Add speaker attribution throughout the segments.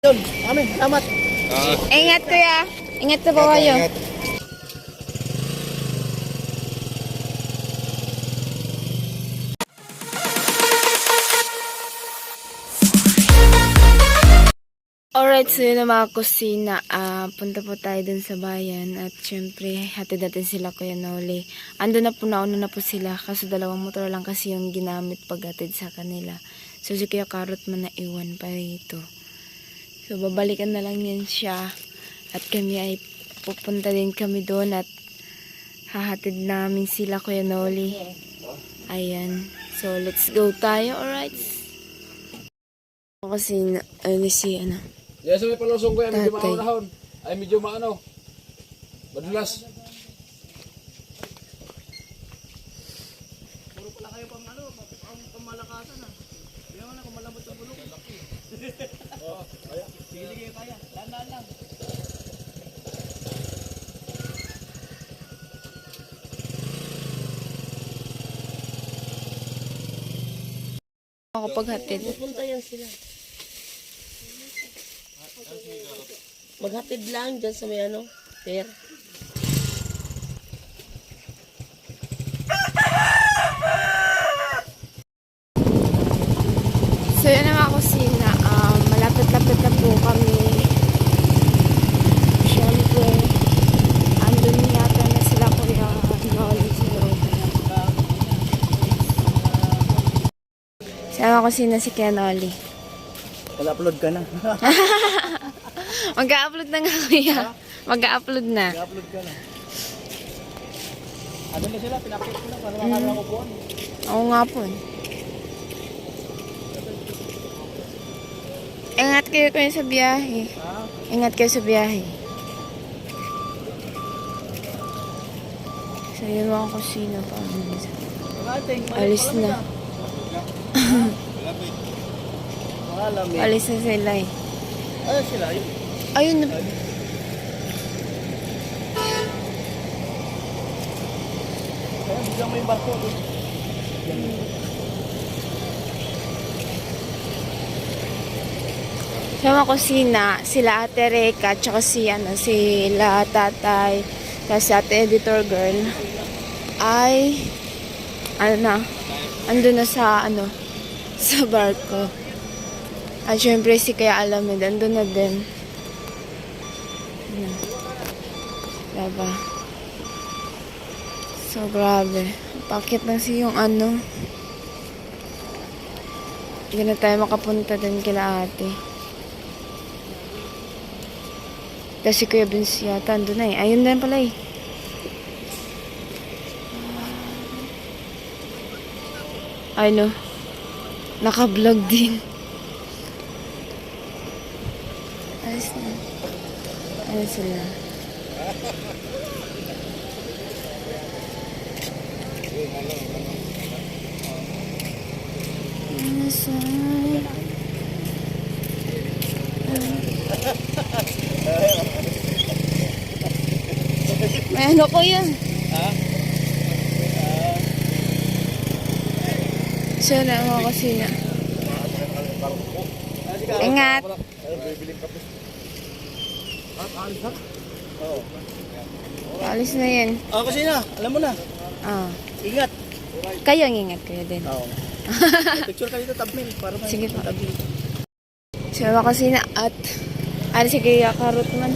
Speaker 1: Yun, amin, salamat.
Speaker 2: Ah,
Speaker 3: Ingat kuya. Ingat po kayo.
Speaker 2: ingat.
Speaker 3: Alright, so yun na mga kusina. Ah, punta po tayo dun sa bayan. At syempre, hatid natin sila Kuya Noli. Ando na po, nauna na po sila. Kaso dalawang motor lang kasi yung ginamit paghatid sa kanila. So si Kuya Karot man na iwan pa rito. So babalikan na lang yan siya. At kami ay pupunta din kami doon at hahatid namin sila Kuya Noli. Ayan. So let's go tayo, alright? Kasi, ano si, ano,
Speaker 4: sa may palusong ko yan, medyo maunahon. Ay medyo maano. Madulas.
Speaker 3: ako paghatid.
Speaker 1: Pupunta yan sila. Maghatid lang dyan sa may ano, fair.
Speaker 3: So yun ang mga kusina. Um, malapit-lapit na po kami. Siyempre, andun yata na sila kuya Noli sa loob. Mga kusina si Kuya Noli.
Speaker 1: Mag-upload ka na.
Speaker 3: Mag-upload na nga kuya. Mag-upload na.
Speaker 1: Mag-upload ka na. Ano na sila, pinapit ko na para makakala ko po.
Speaker 3: Oo nga po. eh. Ingat kayo kayo sa biyahe. Ingat kayo sa biyahe. So, yun mga kusina pa.
Speaker 1: Magating.
Speaker 3: Alis na.
Speaker 1: Malamig.
Speaker 3: Alis na sila eh.
Speaker 1: Ano sila? Yun.
Speaker 3: Ayun na.
Speaker 1: Kaya biglang may barko. doon.
Speaker 3: Sa mga kusina, sila ate Reka, tsaka si, ano, sila tatay, tapos si ate editor girl, ay, ano na, ando na sa, ano, sa barko. At syempre si Kaya Alamid, ando na din. Ano, diba? So, grabe. Pakit na si yung ano. Hindi na tayo makapunta din kila ate. Kasi Kuya Vince yata, andun na eh. Ayun din pala eh. Ano? Naka-vlog din. Ayos na. Ano sila? Nasaan? May ano ko yun? Siya na mga kusina. Ingat. Alis na yan.
Speaker 1: Oh, kasi na. Alam mo na.
Speaker 3: Ah.
Speaker 1: Ingat.
Speaker 3: Kayo ang ingat kayo din.
Speaker 1: Oo. Picture ka dito, thumbnail. Para may
Speaker 3: Sige po.
Speaker 1: thumbnail.
Speaker 3: Siya mga kusina at alis si Kuya Karot man.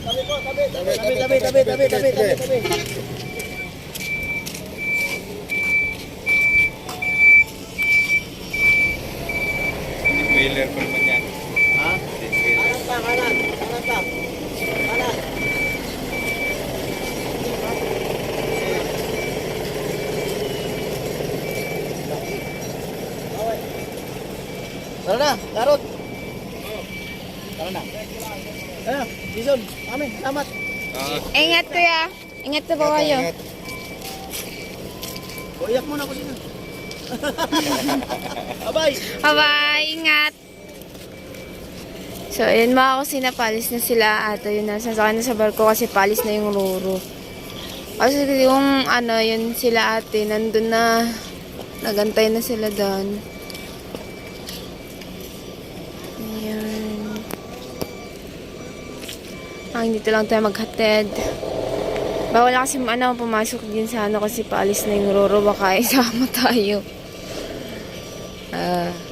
Speaker 1: Tabi, tabi, tabi, tabi, tabi, tabi, tabi, tabi.
Speaker 2: Wheeler naman yan.
Speaker 1: Ha? Kanan pa, kanan. Kanan pa. Kanan. Tara na, Karot. Tara na. Ano, Jason, amin, salamat.
Speaker 2: Ah,
Speaker 3: Ingat Kuya. Ingat po kayo.
Speaker 2: ingat.
Speaker 1: O, iyak muna ko. Abay.
Speaker 3: Bye-bye. ingat. So, ayun mga kusina, palis na sila. At ayun, nasa sa na sa barko kasi palis na yung ruro. Kasi yung ano, yun sila ate, nandun na. Nagantay na sila doon. Ayan. Ang dito lang tayo maghatid. Bawal kasi ano, pumasok din sa ano kasi paalis na yung roro. Baka isama tayo. Ah... Uh,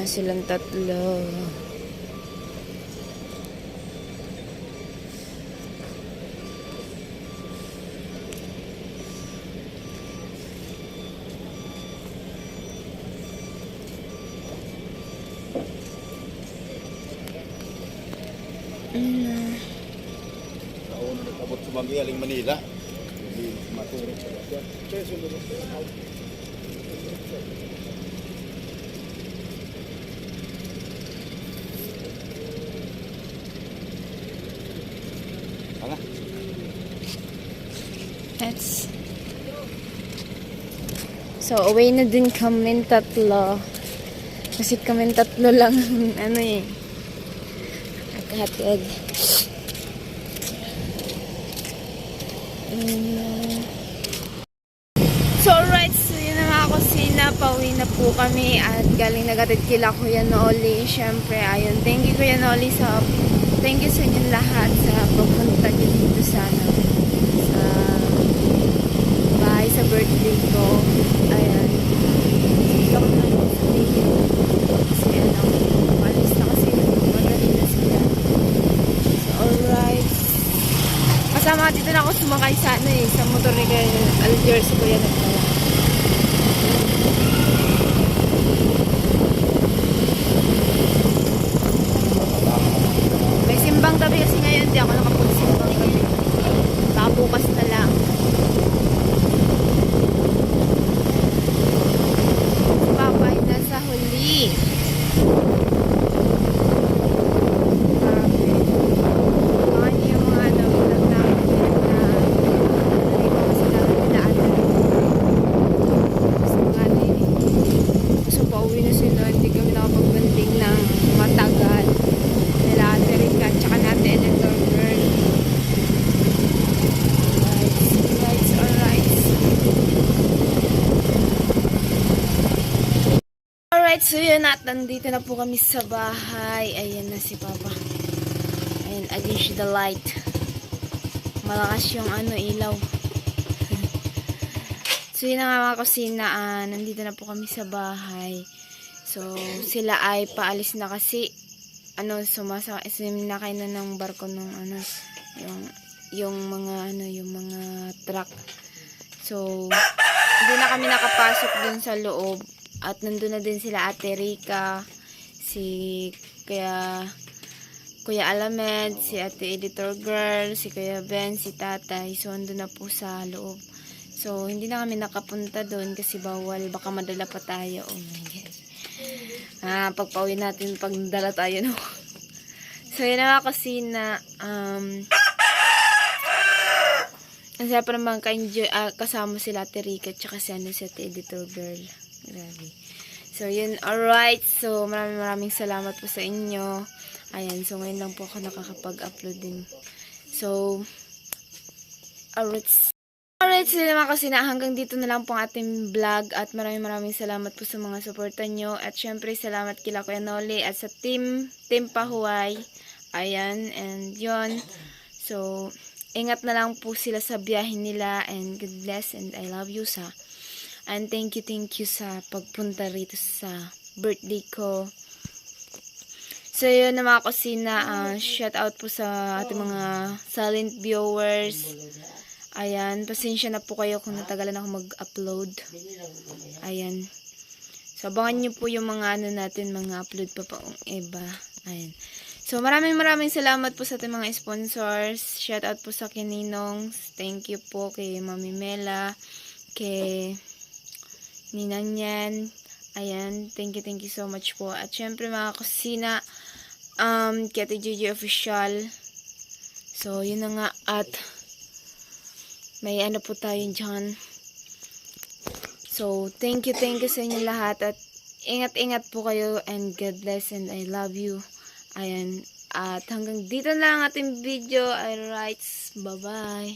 Speaker 3: na silang tatlo. Na.
Speaker 1: Nauna nagabot sa Manila. Hindi maturo sa siya. Kaya.
Speaker 3: That's... So, away na din kami tatlo. Kasi kami tatlo lang, ano eh. Naghatid. Mm. So, alright. So, yun na mga kusina. Pauwi na po kami at galing nagatid kila Kuya Noli. Siyempre, ayun. Thank you Kuya Noli sa... Thank you sa inyo lahat sa pagpunta dito sa ano, sa bahay sa birthday ko. Ayan. Ito ko na yung sabihin. Kasi ano, malis na kasi madali na sila. So, alright. Kasama dito na ako sumakay sa motor ni Alger si Kuya Nagpala. May simbang gabi kasi ngayon, hindi ako nakapagsimbang gabi. Baka bukas na lang. Si Papa ay nasa huli. Grabe. Mga niyo yung mga ano, vlog namin yan na hindi ko kasi namin pinaanan. Kasi mga ano yun eh. So, pauwi na sila. Hindi kami nakapag-banding ng matagal. Nila Ate Rica at saka natin Editor Girl. Alright, alright, alright. Alright, so yun at nandito na po kami sa bahay. Ayan na si Papa. Ayan, against the light. Malakas yung ano, ilaw. so yun na nga mga kusina, ah, nandito na po kami sa bahay. So, sila ay paalis na kasi ano, sumasa, suminakay na ng barko nung ano, yung, yung mga ano, yung mga truck. So, hindi na kami nakapasok dun sa loob. At nandun na din sila Ate Rica, si Kuya, Kuya Alamed, si Ate Editor Girl, si Kuya Ben, si Tatay. So, andun na po sa loob. So, hindi na kami nakapunta doon kasi bawal. Baka madala pa tayo. Oh my God. Ah, pagpauwi natin pag dala tayo no. So, yun na kasi na um, ang sarap naman ka-enjoy, ah, kasama sila Ate Rica tsaka si ano si Ate Editor Girl. Grabe. So, yun. Alright. So, maraming maraming salamat po sa inyo. Ayan. So, ngayon lang po ako nakakapag-upload din. So, alright. Alright, so naman kasi na hanggang dito na lang po ang ating vlog at maraming maraming salamat po sa mga suporta nyo at syempre salamat kila Kuya Noli at sa team, team Pahuay. Ayan, and yon So, ingat na lang po sila sa biyahe nila and God bless and I love you sa. And thank you, thank you sa pagpunta rito sa birthday ko. So, yun na mga kusina. Uh, shout out po sa ating mga silent viewers. Ayan, pasensya na po kayo kung natagalan ako mag-upload. Ayan. So, abangan nyo po yung mga ano natin, mga upload pa paong iba. Ayan. So, maraming maraming salamat po sa ating mga sponsors. Shout out po sa Kininong. Thank you po kay Mami Mela, kay Ninang Yan. Ayan, thank you, thank you so much po. At syempre mga kusina, um, kay Ate Gigi Official. So, yun na nga. At, may ano po tayo dyan. So, thank you, thank you sa inyo lahat. At ingat-ingat po kayo and God bless and I love you. Ayan. At hanggang dito na lang ang ating video. Alright, bye-bye.